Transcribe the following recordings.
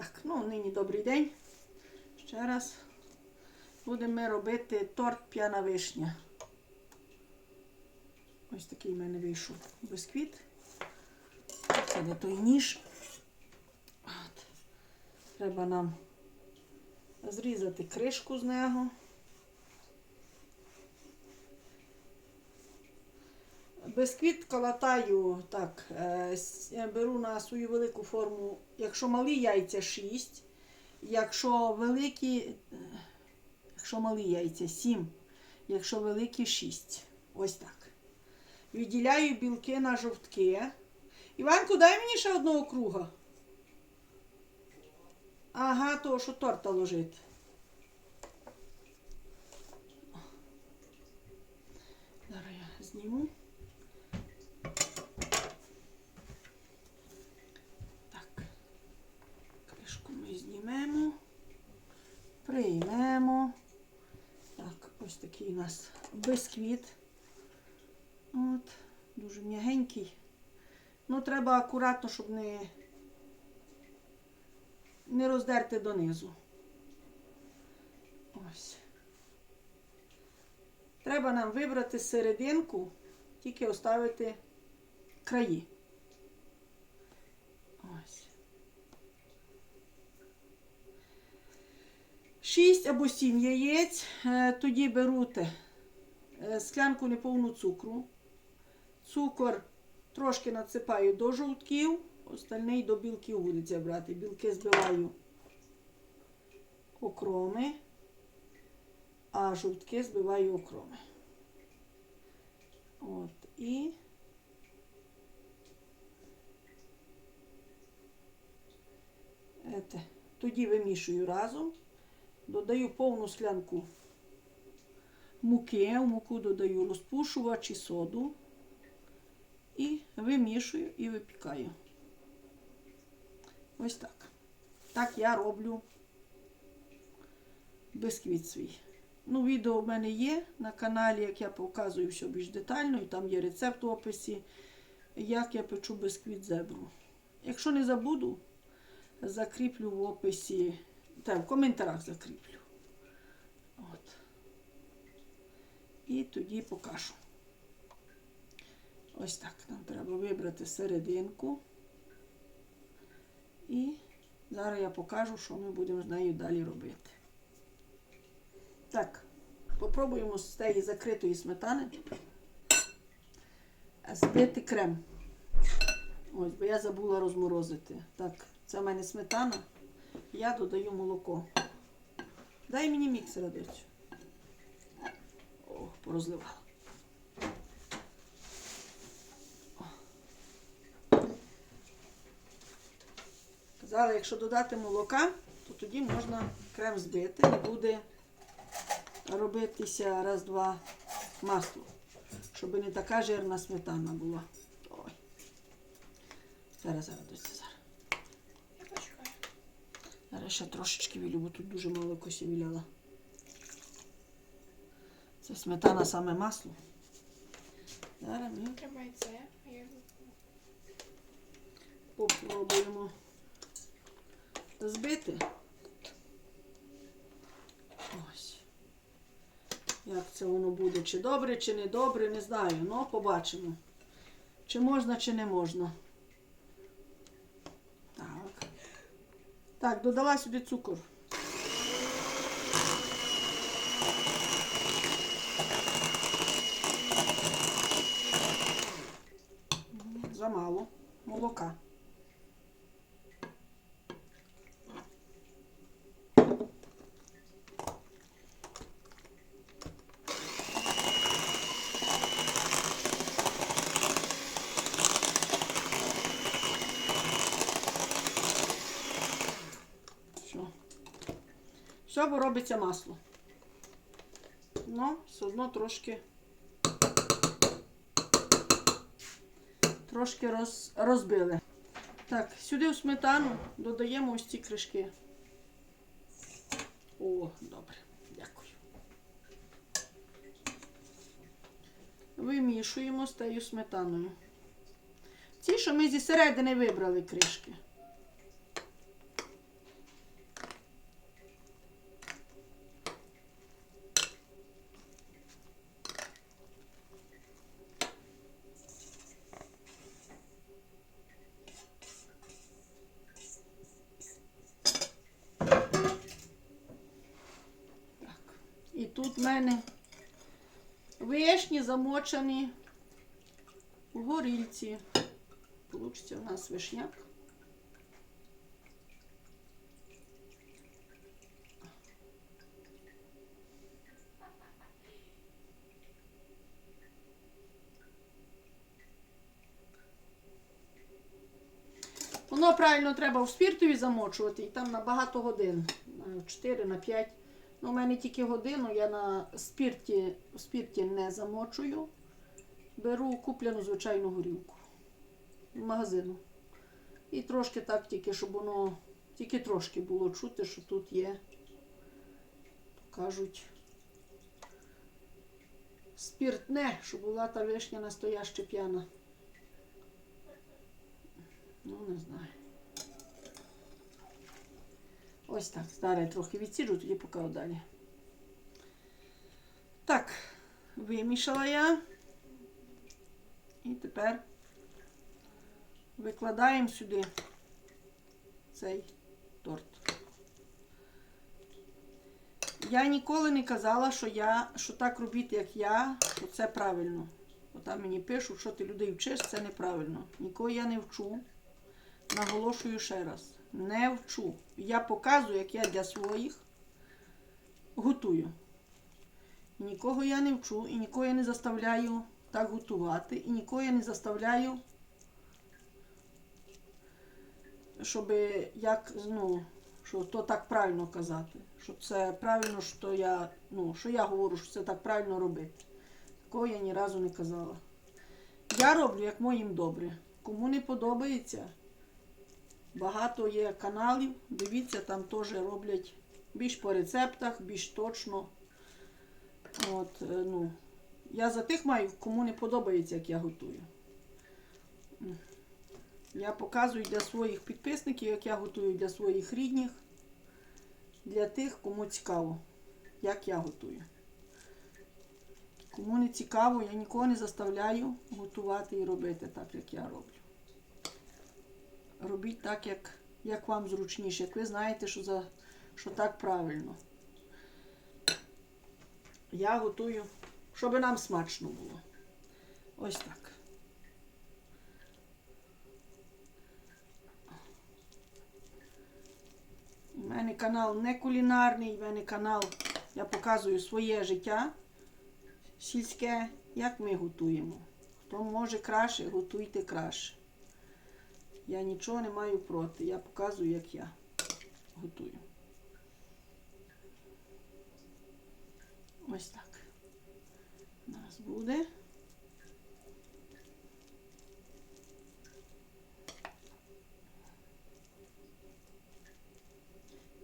Так, ну нині добрий день. Ще раз будемо робити торт п'яна вишня. Ось такий в мене вийшов бисквіт. Це де той ніж. От. Треба нам зрізати кришку з нього. Бисквіт калатаю так, е, беру на свою велику форму, якщо малі яйця 6, якщо великі, якщо малі яйця 7, якщо великі 6. Ось так. Відділяю білки на жовтки. Іванку, дай мені ще одного круга. Ага, того, що торта ложити. Зараз я зніму. Так. Кришку ми знімемо. Приймемо. Так, ось такий у нас бисквіт. От, дуже м'ягенький. Ну, треба акуратно, щоб не, не роздерти донизу. Ось. Треба нам вибрати серединку, тільки оставити краї. 6 або 7 яєць, е, тоді берете склянку неповну цукру. Цукор трошки надсипаю до жовтків, остальний до білків будеться брати. Білки збиваю окроми, а жовтки збиваю окроми. От, і Ете. тоді вимішую разом додаю повну склянку муки, в муку додаю розпушувач і соду і вимішую і випікаю. Ось так. Так я роблю бисквіт свій. Ну, відео в мене є на каналі, як я показую все більш детально, і там є рецепт в описі, як я печу бисквіт зебру. Якщо не забуду, закріплю в описі, та в коментарях закріплю. От. І тоді покажу. Ось так. Нам треба вибрати серединку. І зараз я покажу, що ми будемо з нею далі робити. Так, попробуємо з цієї закритої сметани збити крем. Ось, бо я забула розморозити. Так, це в мене сметана. Я додаю молоко. Дай мені міксера доцю. О, порозливала. Казали, якщо додати молока, то тоді можна крем збити і буде робитися раз-два масло, щоб не така жирна сметана була. Ой. Зараз, зараз, зараз. Ще трошечки вілю, бо тут дуже мало косі віляла. Це сметана саме масло. Зараз ми Тримай це, я попробуємо збити. Ось. Як це воно буде? Чи добре, чи не добре, не знаю. Ну, побачимо. Чи можна, чи не можна. Так. Так, додала сюди цукор. Замало. Молока. Все. Бо робиться масло. Ну, все одно трошки. Трошки роз, розбили. Так, сюди в сметану додаємо ось ці кришки. О, добре, дякую. Вимішуємо з тією сметаною. Ці, що ми зі середини вибрали кришки. Вишні замочені у горільці. Получиться у нас вишняк. Воно правильно треба в спіртові замочувати, і там на багато годин. На 4, на 5. Ну, у мене тільки годину, я на спірті, в спірті не замочую. Беру куплену звичайну горілку з магазину. І трошки так тільки, щоб воно тільки трошки було чути, що тут є, кажуть, спіртне, щоб була та вишня настояща п'яна. Ну, не знаю. Ось так. Зараз трохи відсіджу, тоді покажу далі. Так, вимішала я. І тепер викладаємо сюди цей торт. Я ніколи не казала, що я, що так робити, як я, що це правильно. Бо там мені пишуть, що ти людей вчиш, це неправильно. Нікого я не вчу. Наголошую ще раз. Не вчу. Я показую, як я для своїх готую. Нікого я не вчу, і нікого я не заставляю так готувати, і нікого я не заставляю, щоб як, ну, що то так правильно казати. Що це правильно, що я, ну, що я говорю, що це так правильно робити. Такого я ні разу не казала. Я роблю, як моїм добре. Кому не подобається, багато є каналів. Дивіться, там теж роблять більш по рецептах, більш точно. От, е, ну, я за тих маю, кому не подобається, як я готую. Я показую для своїх підписників, як я готую для своїх рідних, для тих, кому цікаво, як я готую. Кому не цікаво, я нікого не заставляю готувати і робити так, як я роблю. Робіть так, як, як вам зручніше, як ви знаєте, що, за, що так правильно. Я готую, щоб нам смачно було. Ось так. У мене канал не кулінарний, в мене канал, я показую своє життя сільське, як ми готуємо. Хто може краще, готуйте краще. Я нічого не маю проти. Я показую, як я готую. Ось так. У нас буде.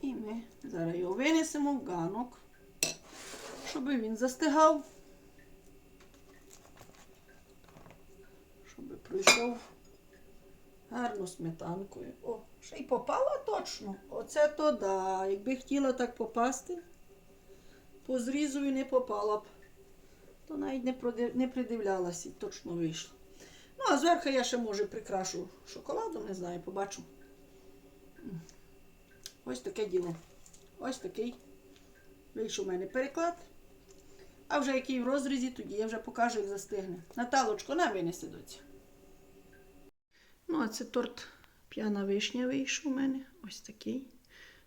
І ми зараз його винесемо в ганок, щоб він застигав. Щоб пройшов гарно сметанкою. О, ще й попала точно. Оце то да. Якби хотіла так попасти, по зрізу і не попала б. То навіть не, проди- не придивлялася, і точно вийшло. Ну, а зверху я ще може прикрашу шоколадом, не знаю, побачу. Ось таке діло. Ось такий вийшов у мене переклад. А вже який в розрізі, тоді я вже покажу, як застигне. Наталочко, на винеси доці. Ну, а це торт п'яна вишня вийшов у мене. Ось такий.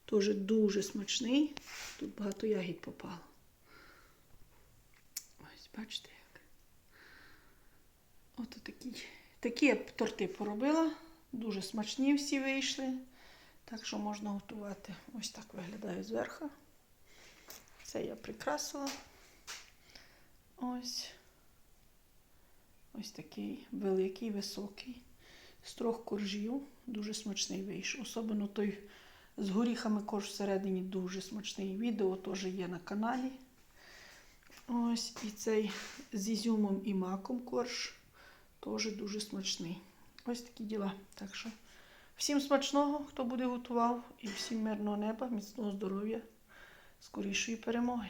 Теж дуже смачний. Тут багато ягід попало. Ось, бачите як. Ото такі. Такі я торти поробила. Дуже смачні всі вийшли. Так що можна готувати. Ось так виглядає зверху. Це я прикрасила. Ось. Ось такий великий, високий. З трьох коржів. Дуже смачний вийшов. Особливо той з горіхами корж всередині дуже смачний. Відео теж є на каналі. Ось і цей з ізюмом і маком корж теж дуже смачний. Ось такі діла. Так що всім смачного, хто буде готував, і всім мирного неба, міцного здоров'я, скорішої перемоги.